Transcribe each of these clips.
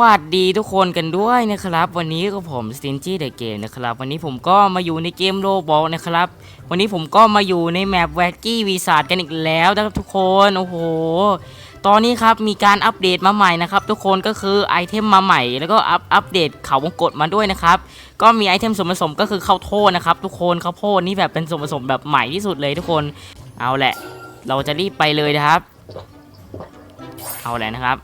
วัสดีทุกคนกันด้วยนะครับ วันนี้ก็ผมสตินจี้เดอะเกมนะครับ วันนี้ผมก็มาอยู่ในเกมโลบอกนะครับ วันนี้ผมก็มาอยู่ในแมปแวกกี้วีซาร์กันอีกแล้วนะครับทุกคนโอ้โห ตอนนี้ครับมีการอัปเดตมาใหม่นะครับ ทุกคนก็คือไอเทมมาใหม่ แล้วก็อัปอัปเดตเขาวงกตมาด้วยนะครับ ก็มีไอเทมส่วนผสมก็คือข้าวโพดนะครับ ทุกคนข้าวโพดนี่แบบเป็นส่วนผสมแบบใหม่ที่สุดเลยทุกคนเอาแหละ เราจะรีบไปเลยนะครับ เอาแหละนะครับ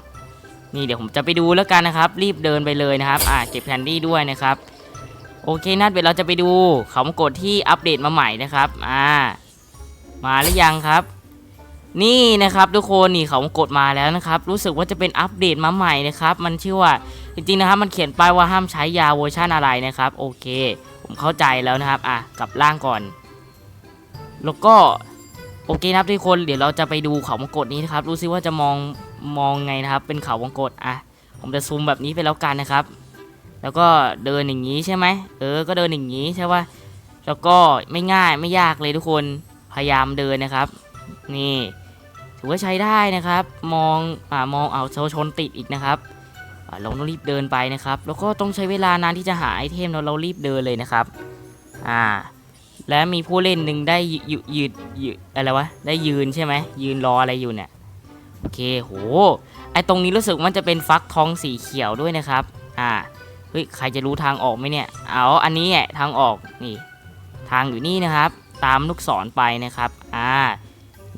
นี่เดี๋ยวผมจะไปดูแล้วกันนะครับ รีบเดินไปเลยนะครับ อ่าเก็บแคนดี้ด้วยนะครับ โอเคนัดเดี๋ยวเราจะไปดูเขามากดที่อัปเดตมาใหม่นะครับ อ่า มาหรือยังครับ นี่นะครับทุกคนนี่เขามากดมาแล้วนะครับ รู้สึกว่าจะเป็นอัปเดตมาใหม่นะครับ มันชื่อว่าจริงๆนะครับ มันเขียนป้ายว่าห้ามใช้ยาเวอร์ชันอะไรนะครับ โอเค ผมเข้าใจแล้วนะครับ อะกลับล่างก่อน แล้วก็ โอเคครับทุกคนเดี๋ยวเราจะไปดูเขาวงกตนี้นะครับ รู้สึกว่าจะมองมองไงนะครับ เป็นเขาวงกตอะผมจะซูมแบบนี้ไปแล้วกันนะครับ แล้วก็เดินอย่างนี้ใช่ไหมเออ ก็เดินอย่างนี้ใช่ป่ะแล้วก็ไม่ง่ายไม่ยากเลยทุกคนพยายามเดินนะครับ นี่ถือว่าใช้ได้นะครับ มองอ่ามองเอาเสาชนติดอีกนะครับเราต้องรีบเดินไปนะครับ แล้วก็ต้องใช้เวลานานที่จะหาไอเทมเราเรารีบเดินเลยนะครับ อ่า และมีผู้เล่นหนึ่งได้ยืยืยืดยืดอะไรวะได้ยืนใช่ไหมยืนรออะไรอยู่เนี่ยโอเคโหไอตรงนี้รู้สึกมันจะเป็นฟักทองสีเขียวด้วยนะครับ อ่าเฮ้ยใครจะรู้ทางออกไหมเนี่ยเอาอันนี้แหละทางออกนี่ ทางอยู่นี่นะครับ ตามลูกศรไปนะครับอ่า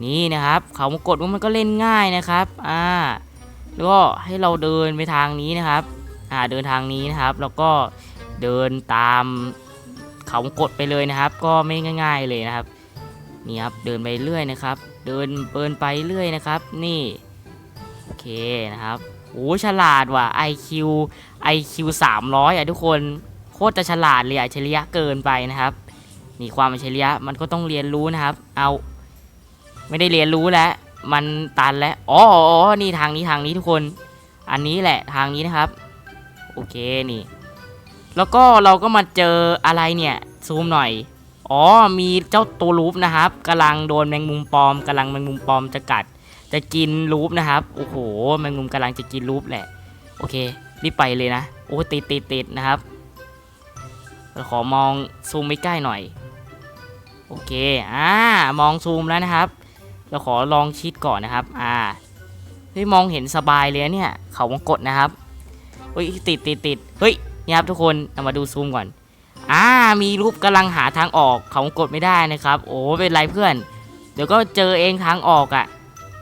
นี่นะครับเขามากดว่ามันก็เล่นง่ายนะครับอ่าแล้วก็ให้เราเดินไปทางนี้นะครับอ่าเดินทางนี้นะครับ แล้วก็เดินตาม เขากดไปเลยนะครับ ก็ไม่ง่าย ๆเลยนะครับนี่ครับเดินไปเรื่อยนะครับ เดินเดินไปเรื่อยนะครับ นี่โอเคนะครับโอ้ฉลาดว่ะ IQ IQ 300อะทุกคนโคตรจะฉลาดเลยอะอัจฉริยะเกินไปนะครับนี่ความอัจฉริยะมันก็ต้องเรียนรู้นะครับ เอา ไม่ได้เรียนรู้แล้วมันตันแล้วอ๋ออ๋ออ๋อนี่ทางนี้ทางนี้ทุกคน อันนี้แหละทางนี้นะครับ โอเคนี่ แล้วก็เราก็มาเจออะไรเนี่ยซูมหน่อย อ๋อมีเจ้าตัวรูปนะครับกำลังโดนแมงมุมปลอมกำลังแมงมุมปลอมจะกัด จะกินรูปนะครับโอ้โหแมงมุมกำลังจะกินรูปแหละ โอเครีบไปเลยนะโอ้ติดติดติดนะครับเราขอมองซูมไม่ใกล้หน่อย โอเคอ่ามองซูมแล้วนะครับ เราขอลองชิดก่อนนะครับ อ่าเฮ้ยมองเห็นสบายเลยเนี่ยเขาวงกดนะครับเฮ้ยติดติดติดเฮ้ย นี่ครับทุกคนเอามาดูซูมก่อน อ่า มีรูปกำลังหาทางออกเขากดไม่ได้นะครับ โอ้เป็นไรเพื่อน เดี๋ยวก็เจอเองทางออกอะ่ะ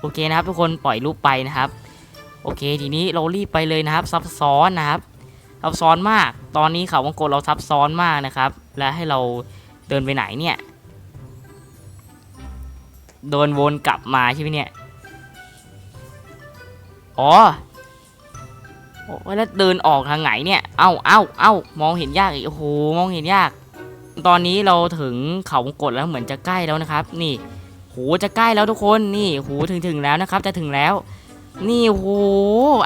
โอเคนะครับ ทุกคนปล่อยรูปไปนะครับ โอเค ทีนี้เรารีบไปเลยนะครับ ซับซ้อนนะครับ ซับซ้อนมาก ตอนนี้เขาวงกดเราซับซ้อนมากนะครับ และให้เราเดินไปไหนเนี่ย โดนวนกลับมาใช่ไหมเนี่ย อ๋อ โอ้แล้วเดินออกทางไหนเนี่ย เอ้าเอ้าเอ้ามองเห็นยากอีกโอ้โห มองเห็นยาก ตอนนี้เราถึงเขาวงกดแล้วเหมือนจะใกล้แล้วนะครับ นี่โหจะใกล้แล้วทุกคน นี่โหถึงถึงแล้วนะครับ จะถึงแล้ว นี่โห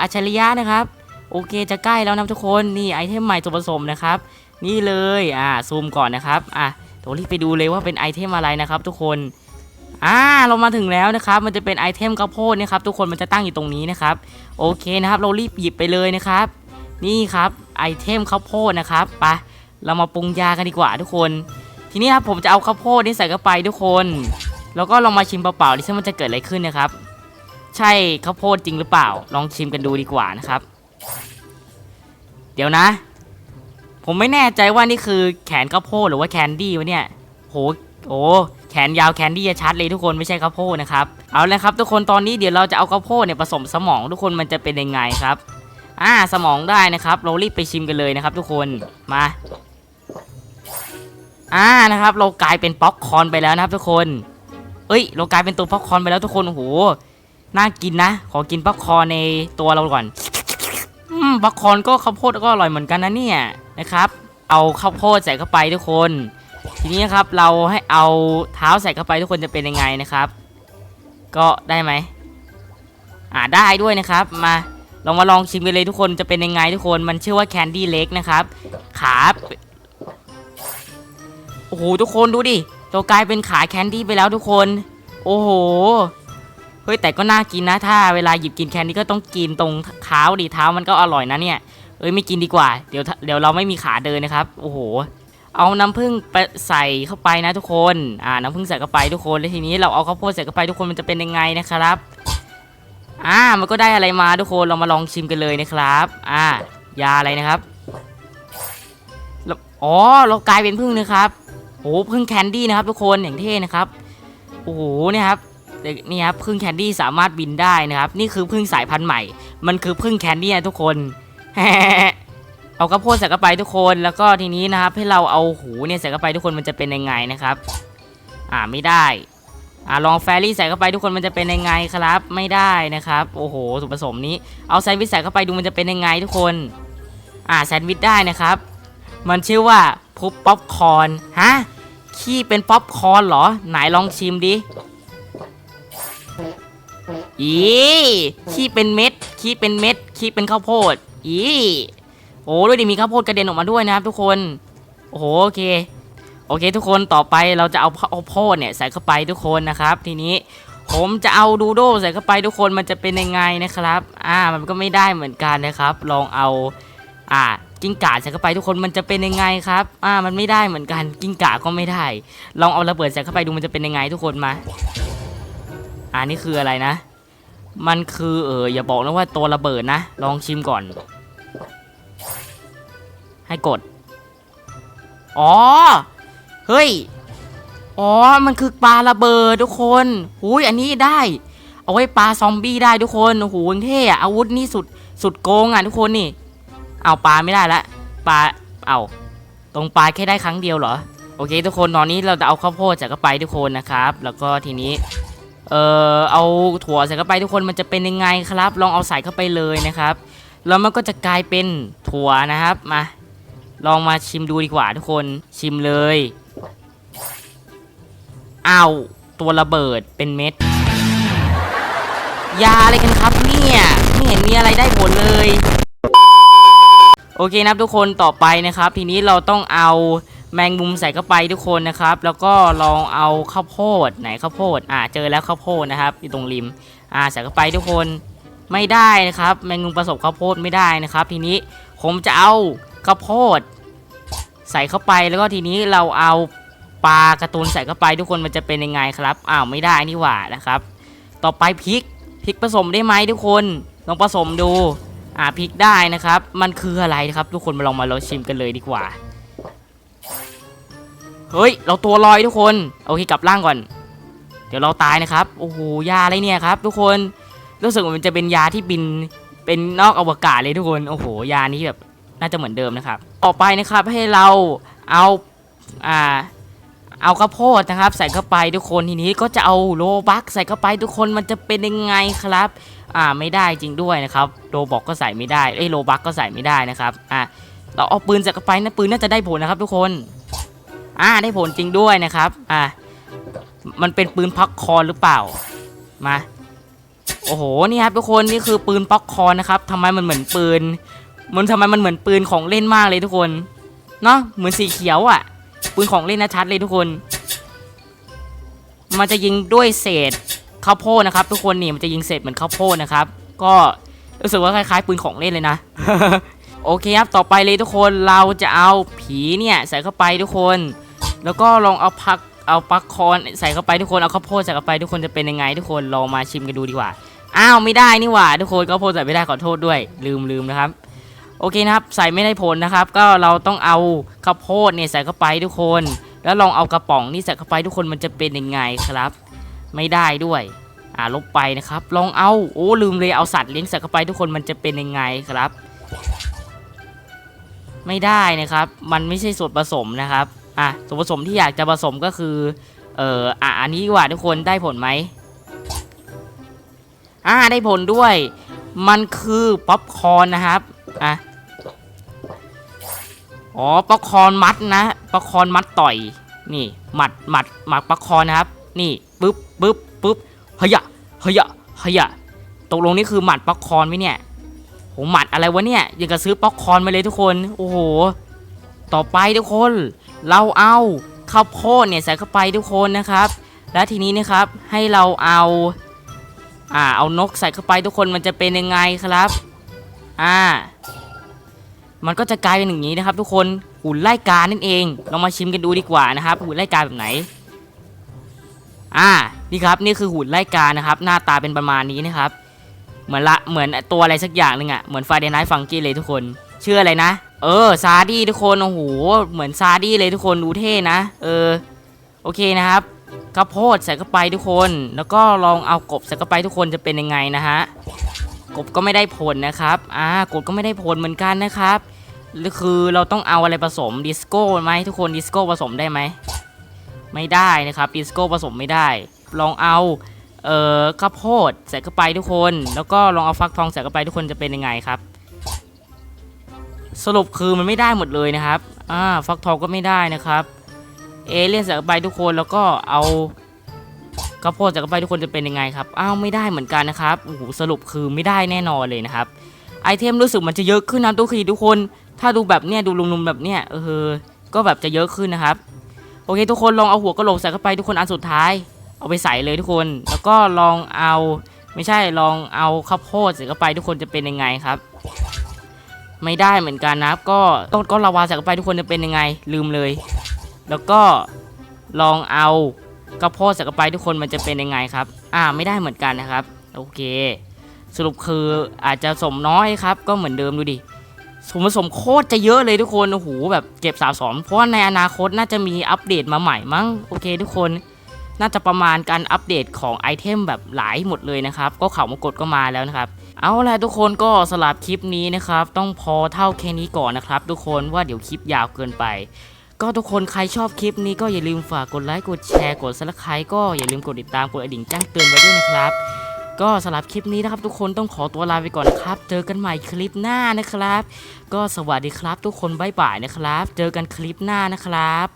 อัจฉริยะนะครับ โอเคจะใกล้แล้วนะทุกคน นี่ไอเทมใหม่ส่วนผสมนะครับ นี่เลย อ่า ซูมก่อนนะครับ อะเดี๋ยวรีบไปดูเลยว่าเป็นไอเทมอะไรนะครับ ทุกคน อ่าเรามาถึงแล้วนะครับ มันจะเป็นไอเทมข้าวโพดนะครับทุกคนมันจะตั้งอยู่ตรงนี้นะครับ โอเคนะครับ เรารีบหยิบไปเลยนะครับ นี่ครับไอเทมข้าวโพดนะครับไปเรามาปรุงยากันดีกว่าทุกคน ทีนี้ครับผมจะเอาข้าวโพดนี่ใส่เข้าไปทุกคน แล้วก็ลองมาชิมเปล่าๆดิซึ่งมันจะเกิดอะไรขึ้นนะครับ ใช่ข้าวโพดจริงหรือเปล่า ลองชิมกันดูดีกว่านะครับ เดี๋ยวนะ ผมไม่แน่ใจว่านี่คือแขนข้าวโพดหรือว่าแคนดี้วะเนี่ยโห โอ้แขนยาวแคนดี้ชัดเลยทุกคนไม่ใช่ข้าวโพดนะครับเอาเลยครับทุกคนตอนนี้เดี๋ยวเราจะเอาข้าวโพดเนี่ยผสมสมองทุกคนมันจะเป็นยังไงครับอ่าสมองได้นะครับ เรารีบไปชิมกันเลยนะครับ ทุกคนมาอ่านะครับ เรากลายเป็นป๊อปคอนไปแล้วนะครับทุกคน เอ้ย เรากลายเป็นตัวป๊อปคอนไปแล้วทุกคนโอ้โหน่ากินนะ ขอกินป๊อปคอนในตัวเราก่อนอืมป๊อปคอนก็ข้าวโพดก็อร่อยเหมือนกันนะเนี่ยนะครับ เอาข้าวโพดใส่เข้าไปทุกคน ทีนี้นะครับเราให้เอาเท้าใส่เข้าไปทุกคนจะเป็นยังไงนะครับ ก็ได้ไหมอ่าได้ด้วยนะครับ มาเรามาลองชิมกันเลยทุกคนจะเป็นยังไงทุกคนมันชื่อว่าแคนดี้เล็กนะครับขาโอ้โหทุกคนดูดิเรากลายเป็นขาแคนดี้ไปแล้วทุกคน โอ้โหเฮ้ยแต่ก็น่ากินนะถ้าเวลาหยิบกินแคนดี้ก็ต้องกินตรงเท้าดิเท้ามันก็อร่อยนะเนี่ยเอ้ยไม่กินดีกว่าเดี๋ยวเดี๋ยวเราไม่มีขาเดินนะครับ โอ้โห เอาน้ำผึ้งไปใส่เข้าไปนะทุกคน อ่า น้ำผึ้งใส่เข้าไปทุกคน แล้วทีนี้เราเอาข้าวโพดใส่เข้าไปทุกคนมันจะเป็นยังไงนะครับ อ่า มันก็ได้อะไรมาทุกคน เรามาลองชิมกันเลยนะครับ อ่า ยาอะไรนะครับแล้วอ๋อ เรากลายเป็นผึ้งนะครับ โอ้ผึ้งแคนดี้นะครับ ทุกคน อย่างเท่นะครับ โอ้โห เนี่ยครับนี่ครับพึ่งแคนดี้สามารถบินได้นะครับ นี่คือพึ่งสายพันธุ์ใหม่ มันคือพึ่งแคนดี้นะทุกคน เอากระโพดใส่เข้าไปทุกคน แล้วก็ทีนี้นะครับให้เราเอาหูเนี่ยใส่เข้าไปทุกคนมันจะเป็นยังไงนะครับ อ่าไม่ได้อ่าลองแฟรี่ใส่เข้าไปทุกคนมันจะเป็นยังไงครับ ไม่ได้นะครับ โอ้โหส่วนผสมนี้ เอาแซนด์วิชใส่เข้าไปดูมันจะเป็นยังไงทุกคน อ่าแซนด์วิชได้นะครับ มันชื่อว่าพุบป๊อปคอนฮะขี้เป็นป๊อปคอนเหรอ ไหนลองชิมดิอีขี้เป็นเม็ดขี้เป็นเม็ดขี้เป็นข้าวโพดอี โอ้ด้วยดิมีข้าวโพดกระเด็นออกมาด้วยนะครับทุกคน โอ้โหโอเค โอเค ทุกคนต่อไปเราจะเอาข้าวโพดเนี่ยใส่เข้าไปทุกคนนะครับ ทีนี้ผมจะเอาดูโดใส่เข้าไปทุกคนมันจะเป็นยังไงนะครับ อ่ามันก็ไม่ได้เหมือนกันนะครับ ลองเอา อ่ากิ้งก่าใส่เข้าไปทุกคนมันจะเป็นยังไงครับ อ่า มันไม่ได้เหมือนกันกิ้งก่าก็ไม่ได้ ลองเอาระเบิดใส่เข้าไปดูมันจะเป็นยังไงทุกคนมา อ่านี่คืออะไรนะ มันคือเอออย่าบอกนะว่าตัวระเบิดนะ ลองชิมก่อน ให้กด อ๋อ เฮ้ย อ๋อ มันคือปลาระเบิดทุกคนหุยอันนี้ได้ เอาไว้ปลาซอมบี้ได้ทุกคนโอ้โหเท่อะอาวุธนี่สุดสุดโกงอะทุกคนนี่ เอาปลาไม่ได้ละ ปลา เอาตรงปลาแค่ได้ครั้งเดียวเหรอ โอเค ทุกคนตอนนี้เราจะเอาข้าวโพดใส่เข้าไปทุกคนนะครับ แล้วก็ทีนี้ เอ่อ เอาถั่วใส่เข้าไปทุกคนมันจะเป็นยังไงครับ ลองเอาใส่เข้าไปเลยนะครับ แล้วมันก็จะกลายเป็นถั่วนะครับ มา ลองมาชิมดูดีกว่าทุกคนชิมเลยอ้าวตัวระเบิดเป็นเม็ด ยาอะไรกันครับเนี่ยไม่เห็นมีอะไรได้ผลเลย โอเคนะครับทุกคนต่อไปนะครับ ทีนี้เราต้องเอาแมงมุมใส่เข้าไปทุกคนนะครับ แล้วก็ลองเอาข้าวโพดไหนข้าวโพดอ่าเจอแล้วข้าวโพดนะครับอยู่ตรงริมอ่าใส่เข้าไปทุกคนไม่ได้นะครับ แมงมุมผสมข้าวโพดไม่ได้นะครับ ทีนี้ผมจะเอาข้าวโพด ใส่เข้าไปแล้วก็ทีนี้เราเอาปลาการ์ตูนใส่เข้าไปทุกคนมันจะเป็นยังไงครับอ้าวไม่ได้นี่หว่านะครับ ต่อไปพริกพริกผสมได้ไหมทุกคนลองผสมดูอ่าพริกได้นะครับ มันคืออะไรนะครับ ทุกคนมาลองมาลองชิมกันเลยดีกว่าเฮ้ยเราตัวลอยทุกคนโอเคกลับร่างก่อน เดี๋ยวเราตายนะครับโอ้โหยาอะไรเนี่ยครับ ทุกคนรู้สึกว่ามันจะเป็นยาที่บินเป็นนอกอวกาศเลยทุกคนโอ้โหยานี้แบบ น่าจะเหมือนเดิมนะครับ ต่อไปนะครับให้เราเอาอ่าเอาข้าวโพดนะครับ ใส่เข้าไปทุกคนทีนี้ก็จะเอาโลบักใส่เข้าไปทุกคนมันจะเป็นยังไงครับอ่าไม่ได้จริงด้วยนะครับโลบอกก็ใส่ไม่ได้เอ้ยโลบักก็ใส่ไม่ได้นะครับอ่าเราเอาปืนใส่เข้าไปนะปืนน่าจะได้ผลนะครับ ทุกคนอ่าได้ผลจริงด้วยนะครับอ่ามันเป็นปืนพ็อกคอนหรือเปล่ามาโอ้โหนี่ครับทุกคนนี่คือปืนพ็อกคอนนะครับทำไมมันเหมือนปืน มันทำไมมันเหมือนปืนของเล่นมากเลยทุกคน เนาะเหมือนสีเขียวอะ่ะ ปืนของเล่นนะชัดเลยทุกคน มันจะยิงด้วยเศษข้าวโพดนะครับ ทุกคนนี่มันจะยิงเศษเหมือนข้าวโพดนะครับ ก็รู้สึกว่าคล้ายๆ ปืนของเล่นเลยนะ โอเคครับ ต่อไปเลยทุกคนเราจะเอาผีเนี่ยใส่เข้าไปทุกคน แล้วก็ลองเอาพักเอาปักคอนใส่เข้าไปทุกคนเอาข้าวโพดใส่เข้าไปทุกคนจะเป็นยังไง ทุกคนลองมาชิมกันดูดีกว่า อ้าวไม่ได้นี่หว่า ทุกคนข้าวโพดใส่ไม่ได้ขอโทษด้วย ลืมลืมนะครับ โอเคนะครับ ใส่ไม่ได้ผลนะครับ ก็เราต้องเอาข้าวโพดเนี่ยใส่เข้าไปทุกคน แล้วลองเอากระป๋องนี่ใส่เข้าไปทุกคนมันจะเป็นยังไงครับ ไม่ได้ด้วย อ่าลบไปนะครับ ลองเอาโอ้ลืมเลยเอาสัตว์เลี้ยงใส่เข้าไปทุกคนมันจะเป็นยังไงครับ ไม่ได้นะครับ มันไม่ใช่ส่วนผสมนะครับอะส่วนผสมที่อยากจะผสมก็คือเอ่ออะอันนี้ดีกว่าทุกคนได้ผลไหมอ่าได้ผลด้วย มันคือป๊อปคอร์นนะครับอะ อ๋อป๊อปคอนมัดนะป๊อปคอนมัดต่อย นี่หมัดหมัดหมัดป๊อปคอนนะครับ นี่ปึ๊บปึ๊บปึ๊บเฮียเฮียเฮียตกลงนี่คือหมัดป๊อปคอนไหมเนี่ยโหหมัดอะไรวะเนี่ยยังกับซื้อป๊อปคอนมาเลยทุกคน โอ้โห ต่อไปทุกคน เราเอาข้าวโพดเนี่ยใส่เข้าไปทุกคนนะครับ และทีนี้นะครับให้เราเอาอ่าเอานกใส่เข้าไปทุกคนมันจะเป็นยังไงครับ อ่า มันก็จะกลายเป็นอย่างนี้นะครับ ทุกคนหุ่นไล่กานั่นเองเรามาชิมกันดูดีกว่านะครับหุ่นไล่กาแบบไหน อ่านี่ครับนี่คือหุ่นไล่กานะครับ หน้าตาเป็นประมาณนี้นะครับ เหมือนละเหมือนตัวอะไรสักอย่างหนึ่งอะ่ะเหมือนไฟเดนไนฟังกี้เลยทุกคนชื่ออะไรนะ เออซาดี้ทุกคนโอ้โหเหมือนซาดี้เลยทุกคนดูเท่นะ เออโอเคนะครับข้าวโพดใส่เข้าไปทุกคน แล้วก็ลองเอากบใส่เข้าไปทุกคนจะเป็นยังไงนะฮะกบก็ไม่ได้ผลนะครับ อ่ากบก็ไม่ได้ผลเหมือนกันนะครับ คือเราต้องเอาอะไรผสมดิสโก้ไหมทุกคนดิสโก้ผสมได้ไหมไม่ได้นะครับดิสโก้ผสมไม่ได้ ลองเอาเอ่อข้าวโพดใส่เข้าไปทุกคน แล้วก็ลองเอาฟักทองใส่เข้าไปทุกคนจะเป็นยังไงครับ สรุปคือมันไม่ได้หมดเลยนะครับอ่าฟักทองก็ไม่ได้นะครับเอเลี่ยนใส่เข้าไปทุกคนแล้วก็เอาข้าวโพดใส่เข้าไปทุกคนจะเป็นยังไงครับอ้าวไม่ได้เหมือนกันนะครับโอ้โหสรุปคือไม่ได้แน่นอนเลยนะครับไอเทมรู้สึกมันจะเยอะขึ้นนะทุกทีทุกคน ถ้าดูแบบเนี้ยดูลุมๆแบบเนี้ยเออ ก็แบบจะเยอะขึ้นนะครับ โอเคทุกคนลองเอาหัวกระโหลกใส่เข้าไปทุกคนอันสุดท้าย เอาไปใส่เลยทุกคน แล้วก็ลองเอา ไม่ใช่ลองเอาข้าวโพดใส่เข้าไปทุกคนจะเป็นยังไงครับ ไม่ได้เหมือนกันนะครับ ก็ต้นก็ลาวาใส่เข้าไปทุกคนจะเป็นยังไง ลืมเลย แล้วก็ลองเอากระโพดใส่เข้าไปทุกคนมันจะเป็นยังไงครับ อ่าไม่ได้เหมือนกันนะครับ โอเค สรุปคืออาจจะสมน้อยครับ ก็เหมือนเดิมดูดิ ส่วนผสมโคตรจะเยอะเลยทุกคนโอ้โหแบบเก็บสะสมเพราะว่าในอนาคตน่าจะมีอัปเดตมาใหม่มั้งโอเค ทุกคนน่าจะประมาณการอัปเดตของไอเทมแบบหลายหมดเลยนะครับ ก็เขามากดก็มาแล้วนะครับ เอาละทุกคนก็สลับคลิปนี้นะครับ ต้องพอเท่าแค่นี้ก่อนนะครับ ทุกคนว่าเดี๋ยวคลิปยาวเกินไป ก็ทุกคนใครชอบคลิปนี้ก็อย่าลืมฝากกดไลค์กดแชร์กดซับสไครต์ก็อย่าลืมกดติดตามกดกระดิ่งแจ้งเตือนไว้ด้วยนะครับ ก็สำหรับคลิปนี้นะครับ ทุกคนต้องขอตัวลาไปก่อนนะครับ เจอกันใหม่คลิปหน้านะครับ ก็สวัสดีครับ ทุกคนบ๊ายบายนะครับ เจอกันคลิปหน้านะครับ